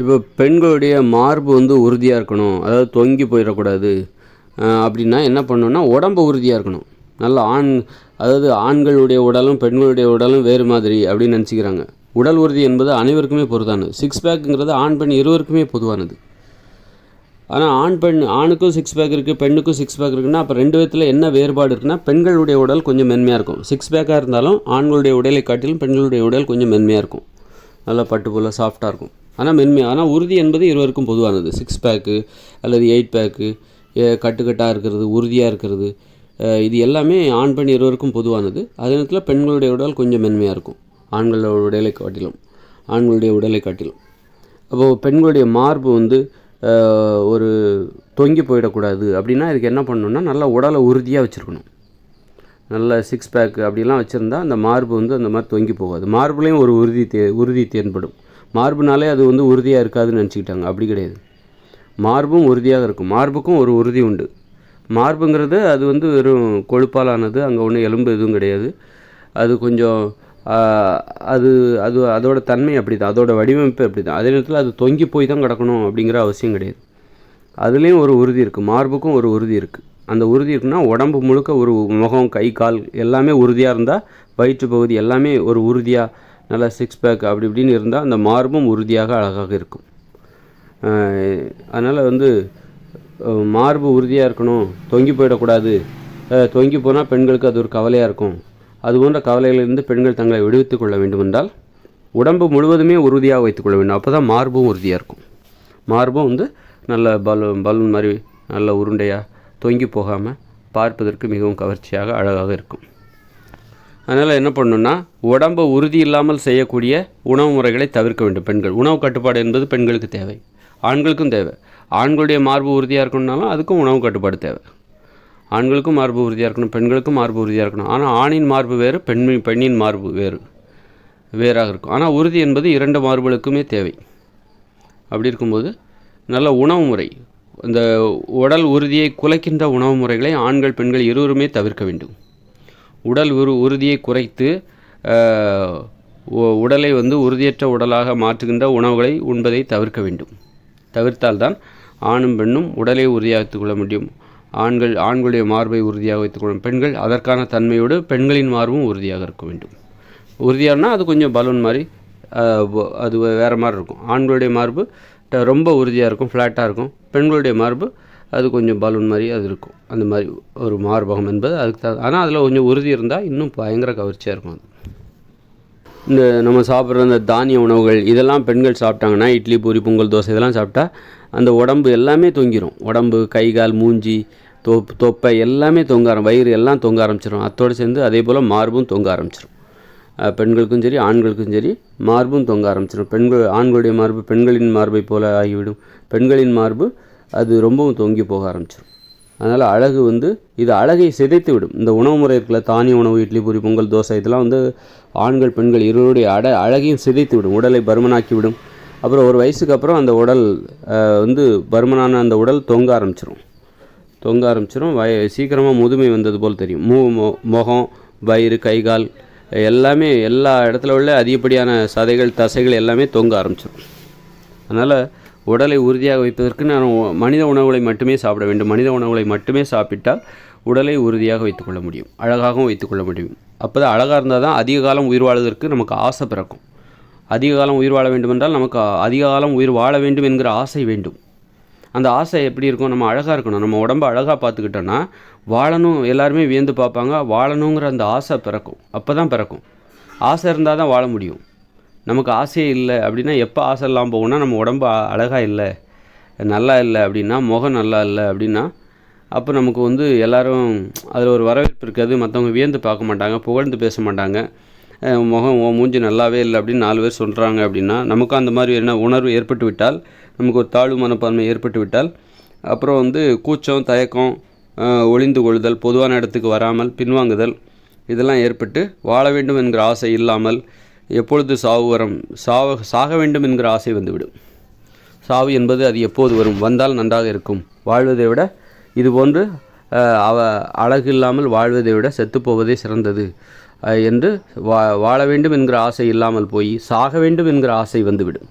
இப்போ பெண்களுடைய மார்பு வந்து உறுதியாக இருக்கணும். அதாவது தொங்கி போயிடக்கூடாது. அப்படின்னா என்ன பண்ணணும்னா உடம்பு உறுதியாக இருக்கணும். நல்ல ஆண் அதாவது ஆண்களுடைய உடலும் பெண்களுடைய உடலும் வேறு மாதிரி அப்படின்னு நினச்சிக்கிறாங்க. உடல் உறுதி என்பது அனைவருக்குமே பொருதானது சிக்ஸ் பேக்குங்கிறது ஆண் பெண் இருவருக்குமே பொதுவானது. ஆனால் ஆண் பெண் ஆணுக்கும் சிக்ஸ் பேக் இருக்குது பெண்ணுக்கும் சிக்ஸ் பேக் இருக்குன்னா அப்போ ரெண்டு விதத்தில் என்ன வேறுபாடு இருக்குன்னா பெண்களுடைய உடல் கொஞ்சம் மென்மையாக இருக்கும். சிக்ஸ் பேக்காக இருந்தாலும் ஆண்களுடைய உடலை காட்டிலும் பெண்களுடைய உடல் கொஞ்சம் மென்மையாக இருக்கும். நல்லா பட்டு போல் சாஃப்டாக இருக்கும். ஆனால் மென்மை ஆனால் உறுதி என்பது இருவருக்கும் பொதுவானது. சிக்ஸ் பேக்கு அல்லது எயிட் பேக்கு கட்டுக்கட்டாக இருக்கிறது உறுதியாக இருக்கிறது இது எல்லாமே ஆண் பெண் இருவருக்கும் பொதுவானது. அதே நேரத்தில் பெண்களுடைய உடல் கொஞ்சம் மென்மையாக இருக்கும். ஆண்களோட உடலை காட்டிலும் ஆண்களுடைய உடலை காட்டிலும். அப்போது பெண்களுடைய மார்பு வந்து ஒரு தொங்கி போயிடக்கூடாது. அப்படின்னா இதுக்கு என்ன பண்ணணும்னா நல்லா உடலை உறுதியாக வச்சுருக்கணும். நல்ல சிக்ஸ் பேக்கு அப்படிலாம் வச்சுருந்தா அந்த மார்பு வந்து அந்த மாதிரி தொங்கி போகாது. மார்புலேயும் ஒரு உறுதி தே உறுதி தேன்படும். மார்புனாலே அது வந்து உறுதியாக இருக்காதுன்னு நினச்சிக்கிட்டாங்க. அப்படி கிடையாது. மார்பும் உறுதியாக இருக்கும். மார்புக்கும் ஒரு உறுதி உண்டு. மார்புங்கிறது அது வந்து வெறும் கொழுப்பால் ஆனது அங்கே ஒன்றும் எலும்பு எதுவும் கிடையாது. அது கொஞ்சம் அது அது அதோட தன்மை அப்படி தான் அதோட வடிவமைப்பு அப்படி தான் அதே நேரத்தில் அது தொங்கி போய் தான் கிடக்கணும் அப்படிங்கிற அவசியம் கிடையாது. அதுலேயும் ஒரு உறுதி இருக்குது மார்புக்கும் ஒரு உறுதி இருக்குது அந்த உறுதி இருக்குன்னா உடம்பு முழுக்க ஒரு முகம் கை கால் எல்லாமே உறுதியாக இருந்தால் வயிற்று பகுதி எல்லாமே ஒரு உறுதியாக நல்லா சிக்ஸ் பேக் அப்படி இப்படின்னு இருந்தால் அந்த மார்பும் உறுதியாக அழகாக இருக்கும். அதனால் வந்து மார்பு உறுதியாக இருக்கணும் தொங்கி போயிடக்கூடாது. தொங்கி போனால் பெண்களுக்கு அது ஒரு கவலையாக இருக்கும். அது போன்ற கவலைகளிலிருந்து பெண்கள் தங்களை விடுவித்து கொள்ள வேண்டுமென்றால் உடம்பு முழுவதுமே உறுதியாக வைத்துக்கொள்ள வேண்டும். அப்போ தான் மார்பும் உறுதியாக இருக்கும். மார்பும் வந்து நல்ல பலூன் பலூன் மாதிரி நல்ல உருண்டையாக தொங்கி போகாமல் பார்ப்பதற்கு மிகவும் கவர்ச்சியாக அழகாக இருக்கும். அதனால் என்ன பண்ணணும்னா உடம்பை உறுதி இல்லாமல் செய்யக்கூடிய உணவு முறைகளை தவிர்க்க வேண்டும். பெண்கள் உணவு கட்டுப்பாடு என்பது பெண்களுக்கு தேவை. ஆண்களுக்கும் தேவை. ஆண்களுடைய மார்பு உறுதியாக இருக்கணும்னாலும் அதுக்கும் உணவு கட்டுப்பாடு தேவை. ஆண்களுக்கும் மார்பு உறுதியாக இருக்கணும் பெண்களுக்கும் மார்பு உறுதியாக இருக்கணும். ஆனால் ஆணின் மார்பு வேறு பெண் பெண்ணின் மார்பு வேறு வேறாக இருக்கும். ஆனால் உறுதி என்பது இரண்டு மார்புகளுக்குமே தேவை. அப்படி இருக்கும்போது நல்ல உணவு முறை இந்த உடல் உறுதியை குலைக்கின்ற உணவு முறைகளை ஆண்கள் பெண்கள் இருவருமே தவிர்க்க வேண்டும். உடல் உரு உறுதியை குறைத்து உடலை வந்து உறுதியற்ற உடலாக மாற்றுகின்ற உணவுகளை உண்பதை தவிர்க்க வேண்டும். தவிர்த்தால்தான் ஆணும் பெண்ணும் உடலை உறுதியாக கொள்ள முடியும். ஆண்கள் ஆண்களுடைய மார்பை உறுதியாக வைத்துக்கொள்ளும் பெண்கள் அதற்கான தன்மையோடு பெண்களின் மார்பும் உறுதியாக இருக்க வேண்டும். உறுதியானா அது கொஞ்சம் பலூன் மாதிரி அது வேறு மாதிரி இருக்கும். ஆண்களுடைய மார்பு ரொம்ப உறுதியாக இருக்கும் ஃப்ளாட்டாக இருக்கும். பெண்களுடைய மார்பு அது கொஞ்சம் பலூன் மாதிரி அது இருக்கும். அந்த மாதிரி ஒரு மார்பகம் என்பது அதுக்கு தான் ஆனால் அதில் கொஞ்சம் உறுதி இருந்தால் இன்னும் பயங்கர கவர்ச்சியாக இருக்கும் அது. இந்த நம்ம சாப்பிட்ற அந்த தானிய உணவுகள் இதெல்லாம் பெண்கள் சாப்பிட்டாங்கன்னா இட்லி பூரி பொங்கல் தோசை இதெல்லாம் சாப்பிட்டா அந்த உடம்பு எல்லாமே தொங்கிரும். உடம்பு கை கால் மூஞ்சி தொப் தொப்பை எல்லாமே தொங்க ஆரம் வயிறு எல்லாம் தொங்க ஆரம்பிச்சிடும் அத்தோடு சேர்ந்து அதே போல் மார்பும் தொங்க ஆரம்பிச்சிடும் பெண்களுக்கும் சரி ஆண்களுக்கும் சரி மார்பும் தொங்க ஆரம்பிச்சிடும் பெண்கள் ஆண்களுடைய மார்பு பெண்களின் மார்பை போல ஆகிவிடும். பெண்களின் மார்பு அது ரொம்பவும் தொங்கி போக ஆரம்பிச்சிடும் அதனால் அழகு வந்து இது அழகை சிதைத்து விடும் இந்த உணவு முறை இருக்குல்ல தானிய உணவு இட்லி பூரி பொங்கல் தோசை இதெல்லாம் வந்து ஆண்கள் பெண்கள் இருவருடைய அட அழகையும் சிதைத்து விடும் உடலை பருமனாக்கி விடும் அப்புறம் ஒரு வயசுக்கு அப்புறம் அந்த உடல் வந்து பருமனான அந்த உடல் தொங்க ஆரம்பிச்சிடும் தொங்க ஆரம்பிச்சிடும் வய சீக்கிரமாக முதுமை வந்தது போல் தெரியும். மூ முகம் வயிறு கை கால் எல்லாமே எல்லா இடத்துல உள்ள அதிகப்படியான சதைகள் தசைகள் எல்லாமே தொங்க ஆரம்பிச்சிடும் அதனால் உடலை உறுதியாக வைப்பதற்கு நான் மனித உணவுகளை மட்டுமே சாப்பிட வேண்டும். மனித உணவுகளை மட்டுமே சாப்பிட்டால் உடலை உறுதியாக வைத்துக்கொள்ள முடியும். அழகாகவும் வைத்துக்கொள்ள முடியும். அப்போ தான் அழகாக இருந்தால் தான் அதிக காலம் உயிர் வாழ்வதற்கு நமக்கு ஆசை பிறக்கும். அதிக காலம் உயிர் வாழ வேண்டுமென்றால் நமக்கு அதிக காலம் உயிர் வாழ வேண்டும் என்கிற ஆசை வேண்டும். அந்த ஆசை எப்படி இருக்கும்? நம்ம அழகாக இருக்கணும். நம்ம உடம்ப அழகாக பார்த்துக்கிட்டோன்னா வாழணும் எல்லாருமே வியந்து பார்ப்பாங்க. வாழணுங்கிற அந்த ஆசை பிறக்கும். அப்போ தான் பிறக்கும். ஆசை இருந்தால் தான் வாழ முடியும். நமக்கு ஆசையே இல்லை அப்படின்னா எப்போ ஆசை இல்லாமல் போகும்னா நம்ம உடம்பு அழகாக இல்லை. நல்லா இல்லை அப்படின்னா முகம் நல்லா இல்லை அப்படின்னா அப்போ நமக்கு வந்து எல்லோரும் அதில் ஒரு வரவேற்பு இருக்காது. மற்றவங்க வியந்து பார்க்க மாட்டாங்க புகழ்ந்து பேச மாட்டாங்க. முகம் ஓ மூஞ்சி நல்லாவே இல்லை அப்படின்னு நாலு பேர் சொல்கிறாங்க அப்படின்னா நமக்கும் அந்த மாதிரி என்ன உணர்வு ஏற்பட்டு விட்டால் நமக்கு ஒரு தாழ்வு மனப்பான்மை ஏற்பட்டு விட்டால் அப்புறம் வந்து கூச்சம் தயக்கம் ஒளிந்து கொள்ளுதல் பொதுவான இடத்துக்கு வராமல் பின்வாங்குதல் இதெல்லாம் ஏற்பட்டு வாழ வேண்டும் என்கிற ஆசை இல்லாமல் எப்பொழுது சாவு வரும்? சாவ சாக வேண்டும் என்கிற ஆசை வந்துவிடும். சாவு என்பது அது எப்போது வரும்? வந்தால் நன்றாக இருக்கும். வாழ்வதை விட இது போன்று அவ அழகு இல்லாமல் வாழ்வதை விட செத்துப்போவதே சிறந்தது என்று வா வாழ வேண்டும் என்கிற ஆசை இல்லாமல் போய் சாக வேண்டும் என்கிற ஆசை வந்துவிடும்.